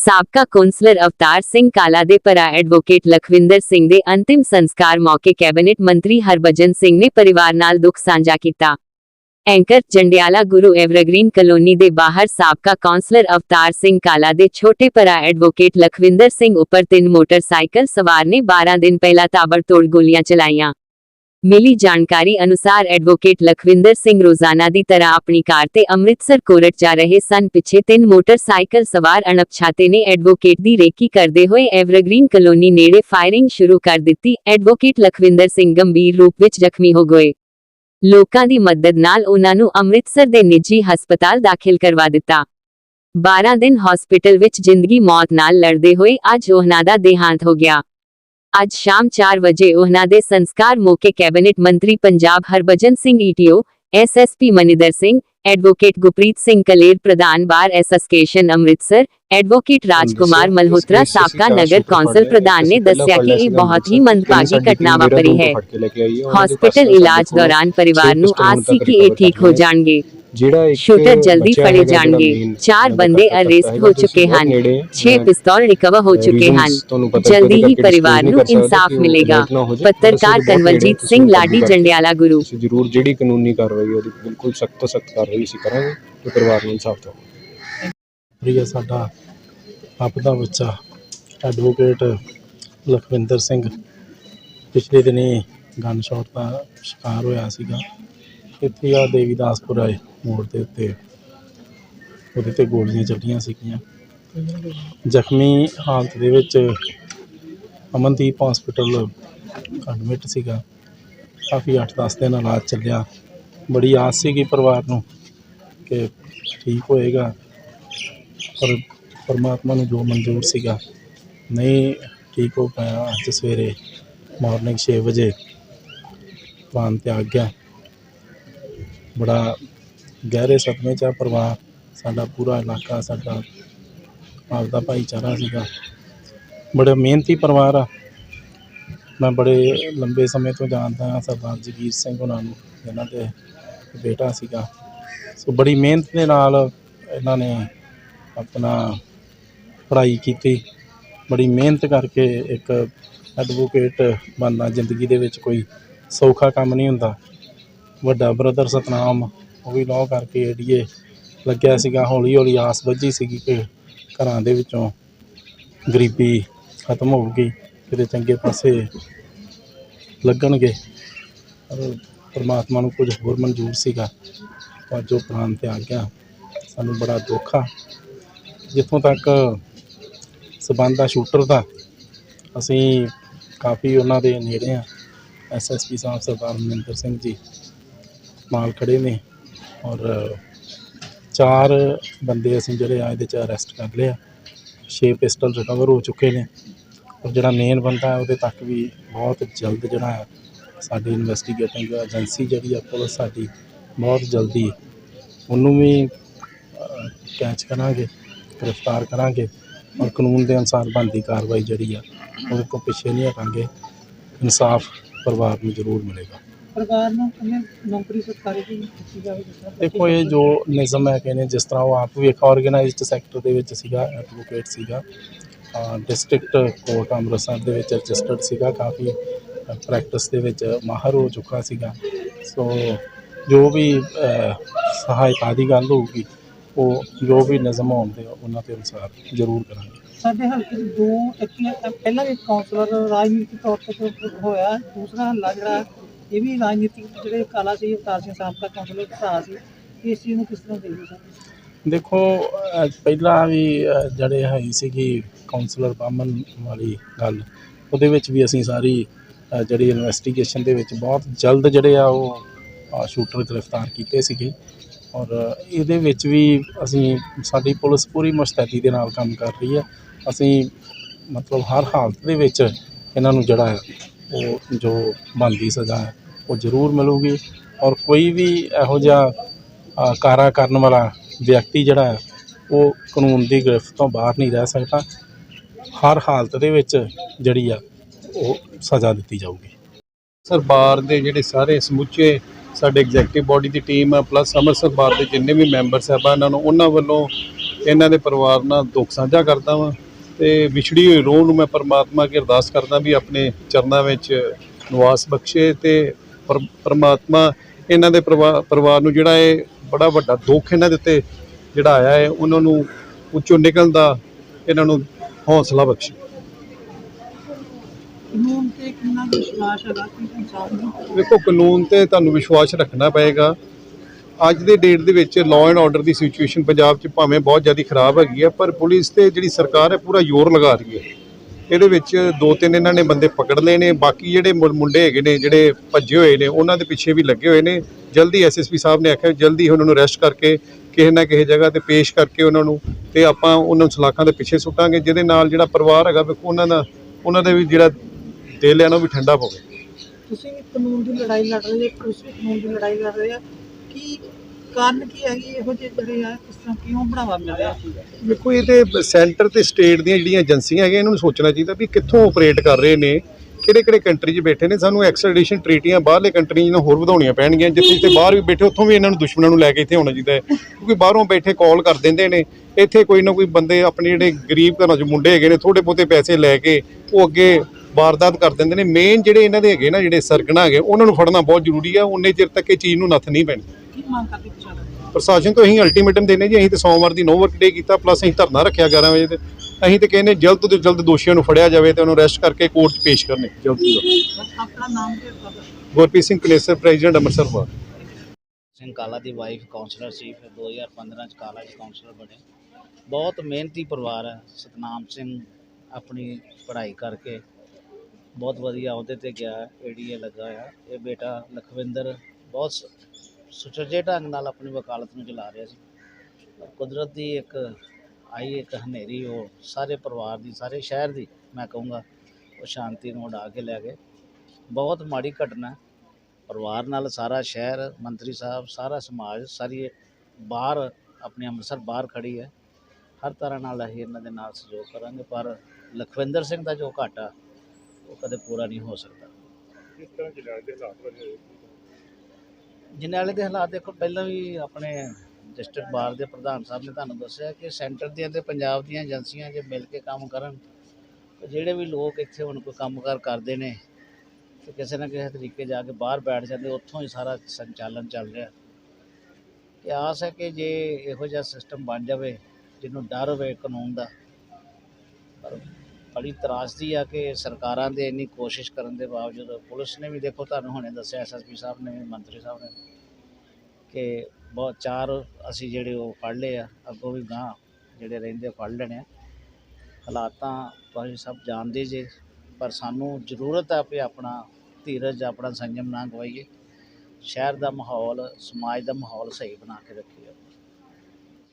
ਸਾਬਕਾ ਕੌਂਸਲਰ ਅਵਤਾਰ ਸਿੰਘ ਕਾਲਾ ਦੇ ਭਰਾ ਐਡਵੋਕੇਟ ਲਖਵਿੰਦਰ ਸਿੰਘ ਦੇ ਅੰਤਿਮ ਸੰਸਕਾਰ ਮੌਕੇ ਕੈਬਨਿਟ ਮੰਤਰੀ ਹਰਭਜਨ ਸਿੰਘ ਨੇ ਪਰਿਵਾਰ ਨਾਲ ਦੁੱਖ ਸਾਂਝਾ ਕੀਤਾ। Anchor Jandiala Guru evergreen colony ਦੇ ਬਾਹਰ ਸਾਬਕਾ ਕੌਂਸਲਰ ਅਵਤਾਰ ਸਿੰਘ ਕਾਲਾ ਦੇ ਛੋਟੇ ਭਰਾ ਐਡਵੋਕੇਟ ਲਖਵਿੰਦਰ ਸਿੰਘ ਉੱਪਰ ਤਿੰਨ ਮੋਟਰਸਾਈਕਲ ਸਵਾਰ ਨੇ 12 ਦਿਨ ਪਹਿਲਾਂ ਤਾਬੜਤੋੜ ਗੋਲੀਆਂ ਚਲਾਈਆਂ। ਮਿਲੀ ਜਾਣਕਾਰੀ ਅਨੁਸਾਰ ਐਡਵੋਕੇਟ ਲਖਵਿੰਦਰ ਸਿੰਘ ਰੋਜ਼ਾਨਾ ਦੀ ਤਰ੍ਹਾਂ ਆਪਣੀ ਕਾਰ ਤੇ ਅੰਮ੍ਰਿਤਸਰ ਕੋਰਟ ਜਾ ਰਹੇ ਸਨ। ਪਿੱਛੇ ਤਿੰਨ ਮੋਟਰਸਾਈਕਲ ਸਵਾਰ ਅਣਪਛਾਤੇ ਨੇ ਐਡਵੋਕੇਟ ਦੀ ਰੇਕੀ ਕਰਦੇ ਹੋਏ ਐਵਰਗ੍ਰੀਨ ਕਲੋਨੀ ਨੇੜੇ ਫਾਇਰਿੰਗ ਸ਼ੁਰੂ ਕਰ ਦਿੱਤੀ। ਐਡਵੋਕੇਟ ਲਖਵਿੰਦਰ ਸਿੰਘ ਗੰਭੀਰ ਰੂਪ ਵਿੱਚ ਜ਼ਖਮੀ ਹੋ ਗਏ। ਲੋਕਾਂ ਦੀ ਮਦਦ ਨਾਲ ਉਹਨਾਂ ਨੂੰ ਅੰਮ੍ਰਿਤਸਰ ਦੇ ਨਿੱਜੀ ਹਸਪਤਾਲ ਦਾਖਲ ਕਰਵਾ ਦਿੱਤਾ। 12 ਦਿਨ ਹਸਪੀਟਲ ਵਿੱਚ ਜ਼ਿੰਦਗੀ ਮੌਤ ਨਾਲ ਲੜਦੇ ਹੋਏ ਅੱਜ ਉਹਨਾਂ ਦਾ ਦੇਹਾਂਤ ਹੋ ਗਿਆ। ਅੱਜ ਸ਼ਾਮ 4 ਵਜੇ ਉਹਨਾਂ ਦੇ ਸੰਸਕਾਰ ਮੌਕੇ ਕੈਬਨਿਟ ਮੰਤਰੀ Punjab Harbhajan Singh ETO SSP Maninder Singh advocate Gurpreet Singh Kaler ਪ੍ਰਧਾਨ bar association Amritsar advocate Rajkumar Malhotra ਸਾਬਕਾ ਨਗਰ ਕੌਂਸਲ ਪ੍ਰਧਾਨ ਨੇ ਦੱਸਿਆ ਕਿ ਇਹ ਬਹੁਤ ਹੀ ਮੰਦਭਾਗੀ ਘਟਨਾ ਵਾਪਰੀ ਹੈ ਹਸਪੀਟਲ ਇਲਾਜ ਦੌਰਾਨ ਪਰਿਵਾਰ ਨੂੰ ਆਸ ਸੀ ਕਿ ਇਹ ਠੀਕ ਹੋ ਜਾਣਗੇ ਜਿਹੜਾ ਇੱਕ ਸ਼ੂਟਰ ਜਲਦੀ ਫੜੇ ਜਾਣਗੇ। ਚਾਰ ਬੰਦਾ ਅਰੈਸਟ ਹੋ ਚੁੱਕੇ ਹਨ। ਨੇੜੇ, 6 ਅਹ, ਪਿਸਤੌਲ ਰਿਕਵਰ ਹੋ ਚੁੱਕੇ ਹਨ। ਜਲਦੀ ਹੀ ਪਰਿਵਾਰ ਨੂੰ ਇਨਸਾਫ ਮਿਲੇਗਾ। ਪੱਤਰਕਾਰ ਕਨਵਲਜੀਤ ਸਿੰਘ ਲਾਡੀ ਜੰਡਿਆਲਾ ਗੁਰੂ। ਜ਼ਰੂਰ ਜਿਹੜੀ ਕਾਨੂੰਨੀ ਕਾਰਵਾਈ ਉਹਦੀ ਬਿਲਕੁਲ ਸਖਤ ਤੋਂ ਸਖਤ ਕਾਰਵਾਈ ਅਸੀਂ ਕਰਾਂਗੇ ਤੇ ਪਰਿਵਾਰ ਨੂੰ ਇਨਸਾਫ ਦਿਵਾਵਾਂਗੇ ਪ੍ਰਿਆ ਸਾਡਾ ਆਪ ਦਾ ਬੱਚਾ ਐਡਵੋਕੇਟ ਲਖਵਿੰਦਰ ਸਿੰਘ ਪਿਛਲੇ ਦਿਨੀ ਗਨ ਸ਼ਾਟ ਦਾ ਸ਼ਿਕਾਰ ਹੋਇਆ ਸੀਗਾ। ਇੱਥੇ ਆ ਦੇਵੀਦਾਸਪੁਰ ਆਏ। ਮੋੜ ਦੇ ਉੱਤੇ। ਉਹਦੇ ਤੇ ਗੋਲੀਆਂ ਚੱਲੀਆਂ ਸੀਗੀਆਂ। ਜ਼ਖਮੀ ਹਾਲਤ ਦੇ ਵਿੱਚ ਅਮਨਦੀਪ ਹਸਪੀਟਲ ਐਡਮਿਟ ਸੀਗਾ। ਕਾਫੀ 8-10 ਦਿਨ ਇਲਾਜ ਚੱਲਿਆ। ਬੜੀ ਆਸ ਸੀਗੀ ਪਰਿਵਾਰ ਨੂੰ ਕਿ ਠੀਕ ਹੋਏਗਾ। ਪਰ ਪਰਮਾਤਮਾ ਨੂੰ ਜੋ ਮਨਜ਼ੂਰ ਸੀਗਾ, ਨਹੀਂ ਠੀਕ ਹੋ ਪਾਇਆ। ਅੱਜ ਸਵੇਰੇ ਮਾਰਨਿੰਗ 6 ਵਜੇ ਪ੍ਰਾਣ ਤਿਆਗ ਗਿਆ। ਬੜਾ ਗਹਿਰੇ ਸਦਮੇ 'ਚ ਆ ਪਰਿਵਾਰ, ਸਾਡਾ ਪੂਰਾ ਇਲਾਕਾ, ਸਾਡਾ ਆਪਦਾ ਭਾਈਚਾਰਾ ਸੀਗਾ। ਬੜਾ ਮਿਹਨਤੀ ਪਰਿਵਾਰ ਆ। ਮੈਂ ਬੜੇ ਲੰਬੇ ਸਮੇਂ ਤੋਂ ਜਾਣਦਾ ਹਾਂ ਸਰਦਾਰ ਜਗੀਰ ਸਿੰਘ ਉਹਨਾਂ ਨੂੰ ਇਹਨਾਂ ਦੇ ਬੇਟਾ ਸੀਗਾ। ਸੋ ਬੜੀ ਮਿਹਨਤ ਦੇ ਨਾਲ ਇਹਨਾਂ ਨੇ ਆਪਣਾ ਪੜ੍ਹਾਈ ਕੀਤੀ। ਬੜੀ ਮਿਹਨਤ ਕਰਕੇ ਇੱਕ ਐਡਵੋਕੇਟ ਬਣਨਾ ਜ਼ਿੰਦਗੀ ਦੇ ਵਿੱਚ ਕੋਈ ਸੌਖਾ ਕੰਮ ਨਹੀਂ ਹੁੰਦਾ। ਵੱਡਾ ਬ੍ਰਦਰ ਸਤਨਾਮ ਉਹ ਵੀ ਲਾਅ ਕਰਕੇ ਏਡੀਏ ਲੱਗਿਆ ਸੀਗਾ, ਹੌਲੀ ਹੌਲੀ ਆਸ ਬੱਝੀ ਸੀਗੀ ਕਿ ਘਰਾਂ ਦੇ ਵਿੱਚੋਂ ਗਰੀਬੀ ਖਤਮ ਹੋਊਗੀ, ਕਿਤੇ ਚੰਗੇ ਪਾਸੇ ਲੱਗਣਗੇ। ਪਰ ਪਰਮਾਤਮਾ ਨੂੰ ਕੁਝ ਹੋਰ ਮਨਜ਼ੂਰ ਸੀਗਾ, ਪਰ ਜੋ ਪ੍ਰਾਣ ਤੇ ਆ ਗਿਆ, ਸਾਨੂੰ ਬੜਾ ਦੁੱਖ ਆ। ਜਿੱਥੋਂ ਤੱਕ ਸਬੰਧ ਆ ਸ਼ੂਟਰ ਦਾ, ਅਸੀਂ ਕਾਫੀ ਉਹਨਾਂ ਦੇ ਨੇੜੇ ਆ। ਐਸਐਸਪੀ ਸਾਹਿਬ ਸਰਦਾਰ ਮਨਿੰਦਰ ਸਿੰਘ ਜੀ ਨਾਲ ਖੜੇ ਨੇ। ਔਰ ਚਾਰ ਬੰਦੇ ਅਸੀਂ ਜਿਹੜੇ ਆ ਇਹਦੇ ਚ ਅਰੈਸਟ ਕਰ ਲਿਆ ਛੇ ਪਿਸਟਲ ਰਿਕਵਰ ਹੋ ਚੁੱਕੇ ਨੇ। ਔਰ ਜਿਹੜਾ ਮੇਨ ਬੰਦਾ ਉਹਦੇ ਤੱਕ ਵੀ ਬਹੁਤ ਜਲਦ ਜਿਹੜਾ ਹੈ, ਸਾਡੀ ਇਨਵੈਸਟੀਗੇਟਿੰਗ ਏਜੰਸੀ ਜਿਹੜੀ ਆ, ਪੁਲਿਸ ਸਾਡੀ ਬਹੁਤ ਜਲਦੀ ਉਹਨੂੰ ਵੀ ਕੈਚ ਕਰਾਂਗੇ, ਗ੍ਰਿਫਤਾਰ ਕਰਾਂਗੇ। ਔਰ ਕਾਨੂੰਨ ਦੇ ਅਨੁਸਾਰ ਬਣਦੀ ਕਾਰਵਾਈ ਜਿਹੜੀ ਆ, ਉਹਦੇ ਤੋਂ ਪਿੱਛੇ ਨਹੀਂ ਹਟਾਂਗੇ। ਇਨਸਾਫ ਪਰਿਵਾਰ ਨੂੰ ਜ਼ਰੂਰ ਮਿਲੇਗਾ। ਸਰਕਾਰ ਨੂੰ ਕਿੰਨੇ ਨੌਕਰੀ ਸਰਕਾਰੀ ਦੀ ਦਿੱਤੀ ਜਾਵੇ ਜਿਸ ਤਰ੍ਹਾਂ ਦੇਖੋ ਇਹ ਜੋ ਨਿਜ਼ਮ ਹੈ ਕਿ ਨੇ ਜਿਸ ਤਰ੍ਹਾਂ ਉਹ ਆਪ ਵੀ ਇੱਕ ਆਰਗੇਨਾਈਜ਼ਡ ਸੈਕਟਰ ਦੇ ਵਿੱਚ ਸੀਗਾ ਐਡਵੋਕੇਟ ਸੀਗਾ ਡਿਸਟ੍ਰਿਕਟ ਕੋਰਟ ਅੰਮ੍ਰਿਤਸਰ ਦੇ ਵਿੱਚ ਰਜਿਸਟਰਡ ਸੀਗਾ ਕਾਫੀ ਪ੍ਰੈਕਟਿਸ ਦੇ ਵਿੱਚ ਮਾਹਰ ਹੋ ਚੁੱਕਾ ਸੀਗਾ। ਸੋ ਜੋ ਵੀ ਸਹਾਇਤਾ ਦੀ ਗੱਲ ਹੋਊਗੀ ਉਹ ਜੋ ਵੀ ਨਿਯਮ ਹੋਣਗੇ ਉਹਨਾਂ ਦੇ ਅਨੁਸਾਰ ਜ਼ਰੂਰ ਕਰਾਂਗੇ। ਸਾਡੇ ਹਲਕੇ ਦੋ ਇੱਕ ਪਹਿਲਾਂ ਵੀ ਕਾਉਂਸਲਰ ਰਾਜਨੀਤਿਕ ਤੌਰ ਤੇ ਹੋਇਆ ਦੂਸਰਾ ਹੱਲਾ ਜਿਹੜਾ ਇਹ ਵੀ ਰਾਜਨੀਤਿਕ ਜਿਹੜੇ ਕਾਲਾ ਸੀ ਅਵਤਾਰ ਸਿੰਘ ਸਾਬਕਾ ਕਾਉਂਸਲਰ ਭਰਾ ਸੀ ਇਸ ਚੀਜ਼ ਨੂੰ ਕਿਸ ਤਰ੍ਹਾਂ ਦੇਖਦੇ ਸਰ? ਦੇਖੋ ਅਹ, ਪਹਿਲਾਂ ਵੀ ਅਹ, ਜਿਹੜੇ ਹੈ ਸੀਗੀ ਕਾਉਂਸਲਰ ਬਾਮਨ ਵਾਲੀ ਗੱਲ ਉਹਦੇ ਵਿੱਚ ਵੀ ਅਸੀਂ ਸਾਰੀ ਅਹ, ਜਿਹੜੀ ਇਨਵੈਸਟੀਗੇਸ਼ਨ ਦੇ ਵਿੱਚ ਬਹੁਤ ਜਲਦ ਜਿਹੜੇ ਆ ਉਹ ਸ਼ੂਟਰ ਗ੍ਰਿਫਤਾਰ ਕੀਤੇ ਸੀਗੇ। ਔਰ ਇਹਦੇ ਵਿੱਚ ਵੀ ਅਸੀਂ ਸਾਡੀ ਪੁਲਿਸ ਪੂਰੀ ਮੁਸਤੈਦੀ ਦੇ ਨਾਲ ਕੰਮ ਕਰ ਰਹੀ ਹੈ। ਅਸੀਂ ਮਤਲਬ ਹਰ ਹਾਲਤ ਦੇ ਵਿੱਚ ਇਹਨਾਂ ਨੂੰ ਜਿਹੜਾ ਹੈ ਉਹ ਜੋ ਬਣਦੀ ਸਜ਼ਾ ਹੈ ਉਹ ਜ਼ਰੂਰ ਮਿਲੂਗੀ ਔਰ ਕੋਈ ਵੀ ਇਹੋ ਜਿਹਾ ਕਾਰਾ ਕਰਨ ਵਾਲਾ ਵਿਅਕਤੀ ਜਿਹੜਾ ਉਹ ਕਾਨੂੰਨ ਦੀ ਗ੍ਰਿਫਤ ਤੋਂ ਬਾਹਰ ਨਹੀਂ ਰਹਿ ਸਕਦਾ। ਹਰ ਹਾਲਤ ਦੇ ਵਿੱਚ ਜਿਹੜੀ ਆ, ਉਹ ਸਜ਼ਾ ਦਿੱਤੀ ਜਾਊਗੀ। ਸਰ, ਬਾਰ ਦੇ ਜਿਹੜੇ ਸਾਰੇ ਸਮੁੱਚੇ ਸਾਡੇ ਐਗਜ਼ੈਕਟਿਵ ਬਾਡੀ ਦੀ ਟੀਮ ਆ ਪਲੱਸ ਅੰਮ੍ਰਿਤਸਰ ਬਾਰ ਦੇ ਜਿੰਨੇ ਵੀ ਮੈਂਬਰ ਸਾਹਿਬਾਨਾਂ ਨੂੰ, ਉਹਨਾਂ ਵੱਲੋਂ ਇਹਨਾਂ ਦੇ ਪਰਿਵਾਰ ਨਾਲ ਦੁੱਖ ਸਾਂਝਾ ਕਰਦਾ ਵਾਂ ਤੇ ਵਿਛੜੀ ਹੋਈ ਰੋਹ ਨੂੰ ਮੈਂ ਪਰਮਾਤਮਾ ਅੱਗੇ ਅਰਦਾਸ ਕਰਦਾ ਵੀ ਆਪਣੇ ਚਰਨਾਂ ਵਿੱਚ ਨਿਵਾਸ ਬਖਸ਼ੇ ਤੇ ਪਰਮਾਤਮਾ ਇਹਨਾਂ ਦੇ ਪਰਿਵਾ- ਪਰਿਵਾਰ ਨੂੰ ਜਿਹੜਾ ਇਹ ਬੜਾ ਵੱਡਾ ਦੁੱਖ ਇਹਨਾਂ ਦੇ ਉੱਤੇ ਜਿਹੜਾ ਆਇਆ ਹੈ ਉਹਨਾਂ ਨੂੰ ਉੱਚੋਂ ਨਿਕਲਣ ਦਾ ਇਹਨਾਂ ਨੂੰ ਹੌਸਲਾ ਬਖਸ਼ੇ। ਕਾਨੂੰਨ ਤੇ ਕਿੰਨਾ ਕੁ ਵਿਸ਼ਵਾਸ ਹੈਗਾ ਕਿ ਇਨਸਾਫ ਨੂੰ ਵੇਖੋ ਕਾਨੂੰਨ ਤੇ ਤੁਹਾਨੂੰ ਵਿਸ਼ਵਾਸ ਰੱਖਣਾ ਪਏਗਾ। ਅੱਜ ਦੇ ਡੇਟ ਦੇ ਵਿੱਚ ਲਾਅ ਐਂਡ ਆਰਡਰ ਦੀ ਸਿਚੁਏਸ਼ਨ ਪੰਜਾਬ 'ਚ ਭਾਵੇਂ ਬਹੁਤ ਜ਼ਿਆਦਾ ਖਰਾਬ ਹੈਗੀ ਹੈ ਪਰ ਪੁਲਿਸ ਤੇ ਜਿਹੜੀ ਸਰਕਾਰ ਹੈ ਪੂਰਾ ਜ਼ੋਰ ਲਗਾ ਰਹੀ ਹੈ। ਇਹਦੇ ਵਿੱਚ ਦੋ ਤਿੰਨ ਇਹਨਾਂ ਨੇ ਬੰਦੇ ਪਕੜ ਲਏ ਨੇ, ਬਾਕੀ ਜਿਹੜੇ ਮੁੰ- ਮੁੰਡੇ ਹੈਗੇ ਨੇ, ਜਿਹੜੇ ਭੱਜੇ ਹੋਏ ਨੇ, ਉਹਨਾਂ ਦੇ ਪਿੱਛੇ ਵੀ ਲੱਗੇ ਹੋਏ ਨੇ। ਜਲਦੀ ਐਸਐਸਪੀ ਸਾਹਿਬ ਨੇ ਆਖਿਆ, ਜਲਦੀ ਉਹਨਾਂ ਨੂੰ ਅਰੈਸਟ ਕਰਕੇ ਕਿਸੇ ਨਾ ਕਿਸੇ ਜਗ੍ਹਾ ਤੇ ਪੇਸ਼ ਕਰਕੇ ਉਹਨਾਂ ਨੂੰ ਤੇ ਆਪਾਂ ਉਹਨਾਂ ਨੂੰ ਸਲਾਖਾਂ ਦੇ ਪਿੱਛੇ ਸੁੱਟਾਂਗੇ, ਜਿਹਦੇ ਨਾਲ ਜਿਹੜਾ ਪਰਿਵਾਰ ਹੈਗਾ, ਵੇਖੋ ਉਹਨਾਂ ਦਾ, ਉਹਨਾਂ ਦੇ ਵੀ ਜਿਹੜਾ ਦਿਲ ਹੈ ਨਾ, ਉਹ ਵੀ ਠੰਡਾ ਪਵੇ। ਤੁਸੀਂ ਵੀ ਕਾਨੂੰਨ ਦੀ ਲੜਾਈ ਲੜ ਰਹੇ ਹੋ, ਪੁਲਿਸ ਵੀ ਕਾਨੂੰਨ ਦੀ ਲੜਾਈ ਲੜ ਰਹੀ ਹੈ ਕੀ ਕਾਰਨ ਕੀ ਹੈਗੀ? ਇਹੋ ਜਿਹੇ ਜਿਹੜੇ ਆ, ਕਿਸ ਤਰ੍ਹਾਂ ਕਿਉਂ ਬੜਾਵਾ ਮਿਲ ਰਿਹਾ ਦੇਖੋ, ਇਹ ਤੇ ਸੈਂਟਰ ਤੇ ਸਟੇਟ ਦੀਆਂ ਜਿਹੜੀਆਂ ਏਜੰਸੀਆਂ ਹੈਗੀਆਂ, ਇਹਨਾਂ ਨੂੰ ਸੋਚਣਾ ਚਾਹੀਦਾ ਵੀ ਕਿੱਥੋਂ ਆਪਰੇਟ ਕਰ ਰਹੇ ਨੇ ਕਿਹੜੇ ਕਿਹੜੇ ਕੰਟਰੀ 'ਚ ਬੈਠੇ ਨੇ। ਸਾਨੂੰ ਐਕਸਟ੍ਰੈਡੀਸ਼ਨ ਟ੍ਰੀਟੀਆਂ ਬਾਹਰਲੇ ਕੰਟਰੀਆਂ ਨਾਲ ਹੋਰ ਵਧਾਉਣੀਆਂ ਪੈਣਗੀਆਂ। ਜਿੱਥੇ ਜਿੱਥੇ ਬਾਹਰ ਵੀ ਬੈਠੇ, ਉੱਥੋਂ ਵੀ ਇਹਨਾਂ ਨੂੰ ਦੁਸ਼ਮਣਾਂ ਨੂੰ ਲੈ ਕੇ ਇੱਥੇ ਆਉਣਾ ਚਾਹੀਦਾ ਹੈ। ਕਿਉਂਕਿ ਬਾਹਰੋਂ ਬੈਠੇ ਕਾਲ ਕਰ ਦਿੰਦੇ ਨੇ। ਇੱਥੇ ਕੋਈ ਨਾ ਕੋਈ ਬੰਦੇ ਆਪਣੇ ਜਿਹੜੇ ਗਰੀਬ ਘਰਾਂ 'ਚ ਮੁੰਡੇ ਹੈਗੇ ਨੇ ਥੋੜੇ ਬਹੁਤੇ ਪੈਸੇ ਲੈ ਕੇ ਉਹ ਅੱਗੇ ਵਾਰਦਾਤ ਕਰ ਦਿੰਦੇ ਨੇ। ਮੇਨ ਜਿਹੜੇ ਇਹਨਾਂ ਦੇ ਹੈਗੇ ਨਾ ਜਿਹੜੇ ਸਰਗਣਾ ਹੈਗੇ ਉਹਨਾਂ ਨੂੰ ਫੜਨਾ ਬਹੁਤ ਜ਼ਰੂਰੀ ਆ। ਉਨੇ ਚਿਰ ਤੱਕ ਇਹ ਚੀਜ਼ ਨੂੰ ਨੱਥ ਨਹੀਂ ਪੈਣੀ। ਕੀ ਮੰਗ ਕਰਦੇ ਪ੍ਰਸ਼ਾਸਨ ਤੋਂ ਅਸੀਂ ਅਲਟੀਮੇਟਮ ਦੇਨੇ ਜੀ ਅਸੀਂ ਤੇ ਸੋਮਵਾਰ ਦੀ ਨੋ ਵਰਕ ਡੇ ਕੀਤਾ ਪਲੱਸ ਅਸੀਂ ਧਰਨਾ ਰੱਖਿਆ 11 ਵਜੇ ਤੇ। ਅਸੀਂ ਤੇ ਕਹਿੰਦੇ ਜਲਦ ਤੋਂ ਜਲਦ ਦੋਸ਼ੀਆਂ ਨੂੰ ਫੜਿਆ ਜਾਵੇ ਤੇ ਉਹਨੂੰ ਅਰੈਸਟ ਕਰਕੇ ਕੋਰਟ 'ਚ ਪੇਸ਼ ਕਰਨੇ ਜਲਦ ਤੋਂ ਜਲਦ। ਆਪਣਾ ਨਾਮ ਤੇ ਪਤਾ ਗੁਰਪ੍ਰੀਤ ਸਿੰਘ ਕਨੇਸਰ ਪ੍ਰੈਜ਼ੀਡੈਂਟ ਅੰਮ੍ਰਿਤਸਰ ਵਾਰ ਸਿੰਘ ਕਾਲਾ ਦੀ ਵਾਈਫ ਕਾਉਂਸਲਰ ਸੀ। ਫਿਰ 2015 ਚ ਕਾਲਾ ਜੀ ਕਾਉਂਸਲਰ ਬਣੇ। ਬਹੁਤ ਮਿਹਨਤੀ ਪਰਿਵਾਰ ਹੈ। ਸਤਨਾਮ ਸਿੰਘ ਆਪਣੀ ਪੜ੍ਹਾਈ ਕਰਕੇ ਬਹੁਤ ਵਧੀਆ ਅਹੁਦੇ ਤੇ ਗਿਆ ਏਡੀਏ ਲੱਗਾ ਆ ਇਹ ਬੇਟਾ ਲਖਵਿੰਦਰ ਬਹੁਤ ਸ- ਸੁਚੱਜੇ ਢੰਗ ਨਾਲ ਆਪਣੀ ਵਕਾਲਤ ਨੂੰ ਚਲਾ ਰਿਹਾ ਸੀ। ਕੁਦਰਤ ਦੀ ਇੱਕ ਆਈ, ਇੱਕ ਹਨੇਰੀ, ਉਹ ਸਾਰੇ ਪਰਿਵਾਰ ਦੀ, ਸਾਰੇ ਸ਼ਹਿਰ ਦੀ ਮੈਂ ਕਹੂੰਗਾ, ਉਹ ਸ਼ਾਂਤੀ ਨੂੰ ਉਡਾ ਕੇ ਲੈ ਗਏ। ਬਹੁਤ ਮਾੜੀ ਘਟਨਾ ਪਰਿਵਾਰ ਨਾਲ ਸਾਰਾ ਸ਼ਹਿਰ, ਮੰਤਰੀ ਸਾਹਿਬ, ਸਾਰਾ ਸਮਾਜ, ਸਾਰੀ ਬਾਹਰ, ਆਪਣੇ ਅੰਮ੍ਰਿਤਸਰ ਬਾਹਰ ਖੜੀ ਹੈ। ਹਰ ਤਰ੍ਹਾਂ ਨਾਲ ਅਸੀਂ ਇਹਨਾਂ ਦੇ ਨਾਲ ਸਹਿਯੋਗ ਕਰਾਂਗੇ, ਪਰ ਲਖਵਿੰਦਰ ਸਿੰਘ ਦਾ ਜੋ ਘਾਟਾ ਉਹ ਕਦੇ ਪੂਰਾ ਨਹੀਂ ਹੋ ਸਕਦਾ। ਜਨਾਲੇ ਦੇ ਹਾਲਾਤ ਦੇਖੋ ਪਹਿਲਾਂ ਵੀ ਆਪਣੇ ਡਿਸਟ੍ਰਿਕਟ ਬਾਰ ਦੇ ਪ੍ਰਧਾਨ ਸਾਹਿਬ ਨੇ ਤੁਹਾਨੂੰ ਦੱਸਿਆ ਕਿ ਸੈਂਟਰ ਦੀਆਂ ਤੇ ਪੰਜਾਬ ਦੀਆਂ ਏਜੰਸੀਆਂ ਜੇ ਮਿਲ ਕੇ ਕੰਮ ਕਰਨ ਜਿਹੜੇ ਵੀ ਲੋਕ ਇੱਥੇ ਹੁਣ ਕੋਈ ਕੰਮਕਾਰ ਕਰਦੇ ਨੇ ਤੇ ਕਿਸੇ ਨਾ ਕਿਸੇ ਤਰੀਕੇ ਜਾ ਕੇ ਬਾਹਰ ਬੈਠ ਜਾਂਦੇ ਉੱਥੋਂ ਹੀ ਸਾਰਾ ਸੰਚਾਲਨ ਚੱਲ ਰਿਹਾ। ਤੇ ਆਸ ਹੈ ਕਿ ਜੇ ਇਹੋ ਜਿਹਾ ਸਿਸਟਮ ਬਣ ਜਾਵੇ ਜਿਹਨੂੰ ਡਰ ਹੋਵੇ ਕਾਨੂੰਨ ਦਾ ਪਰ ਬੜੀ ਤਰਾਸਦੀ ਆ ਕਿ ਸਰਕਾਰਾਂ ਦੇ ਇੰਨੀ ਕੋਸ਼ਿਸ਼ ਕਰਨ ਦੇ ਬਾਵਜੂਦ ਪੁਲਿਸ ਨੇ ਵੀ ਦੇਖੋ ਤੁਹਾਨੂੰ ਹੁਣੇ ਦੱਸਿਆ ਐਸਐਸਪੀ ਸਾਹਿਬ ਨੇ ਵੀ, ਮੰਤਰੀ ਸਾਹਿਬ ਨੇ ਕਿ ਬਹੁਤ ਚਾਰ ਅਸੀਂ ਜਿਹੜੇ ਉਹ ਫੜ ਲਏ ਆ, ਅੱਗੋਂ ਵੀ ਗਾਂ ਜਿਹੜੇ ਰਹਿੰਦੇ ਫੜ ਲੈਣੇ ਆ। ਹਾਲਾਤਾਂ ਤੁਸੀਂ ਸਭ ਜਾਣਦੇ ਜੇ, ਪਰ ਸਾਨੂੰ ਜ਼ਰੂਰਤ ਆ ਵੀ ਆਪਣਾ ਧੀਰਜ, ਆਪਣਾ ਸੰਯਮ ਨਾ ਗਵਾਈਏ। ਸ਼ਹਿਰ ਦਾ ਮਾਹੌਲ, ਸਮਾਜ ਦਾ ਮਾਹੌਲ ਸਹੀ ਬਣਾ ਕੇ ਰੱਖੀਏ।